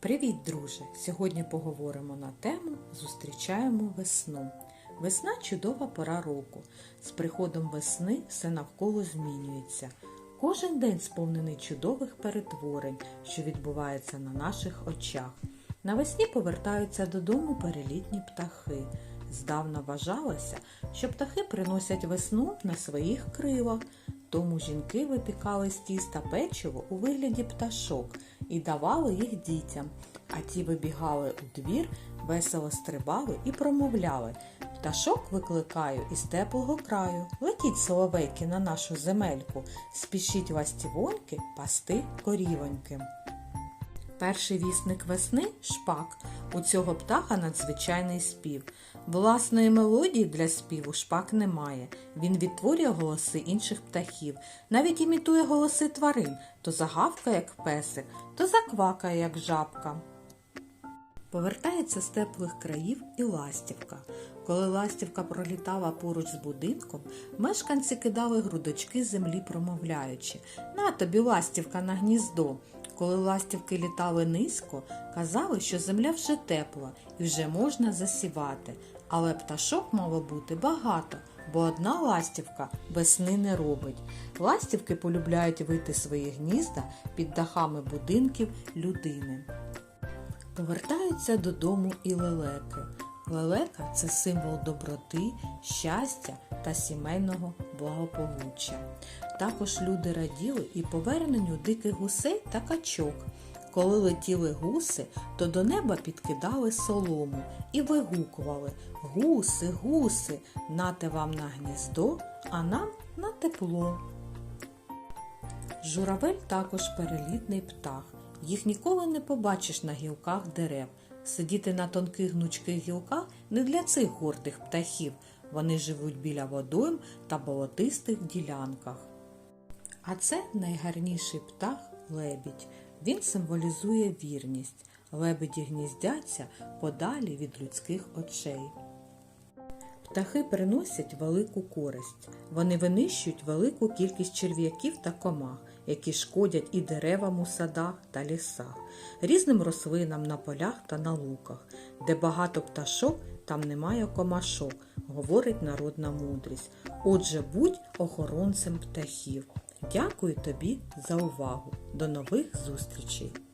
Привіт, друже! Сьогодні поговоримо на тему Зустрічаємо весну. Весна чудова пора року. З приходом весни все навколо змінюється. Кожен день сповнений чудових перетворень, що відбуваються на наших очах. Навесні повертаються додому перелітні птахи. Здавна вважалося, що птахи приносять весну на своїх крилах, тому жінки випікали з тіста печиво у вигляді пташок і давали їх дітям, а ті вибігали у двір, весело стрибали і промовляли Пташок викликаю із теплого краю. Летіть, соловейки, на нашу земельку, спішіть ластівоньки пасти корівоньки. Перший вісник весни шпак. У цього птаха надзвичайний спів. Власної мелодії для співу шпак не має. Він відтворює голоси інших птахів, навіть імітує голоси тварин, то загавкає, як песик, то заквакає, як жабка. Повертається з теплих країв і ластівка. Коли ластівка пролітала поруч з будинком, мешканці кидали грудочки землі, промовляючи На тобі ластівка на гніздо. Коли ластівки літали низько, казали, що земля вже тепла і вже можна засівати. Але пташок мало бути багато, бо одна ластівка весни не робить. Ластівки полюбляють вийти свої гнізда під дахами будинків людини. Повертаються додому і лелеки. Лелека це символ доброти, щастя та сімейного благополуччя. Також люди раділи і поверненню диких гусей та качок. Коли летіли гуси, то до неба підкидали солому і вигукували Гуси, гуси, нате вам на гніздо, а нам на тепло. Журавель також перелітний птах. Їх ніколи не побачиш на гілках дерев. Сидіти на тонких гнучких гілках не для цих гордих птахів. Вони живуть біля водойм та болотистих ділянках. А це найгарніший птах лебідь. Він символізує вірність. Лебеді гніздяться подалі від людських очей. Птахи приносять велику користь. Вони винищують велику кількість черв'яків та комах, які шкодять і деревам у садах та лісах, різним рослинам на полях та на луках. Де багато пташок, там немає комашок, говорить народна мудрість. Отже, будь охоронцем птахів. Дякую тобі за увагу. До нових зустрічей!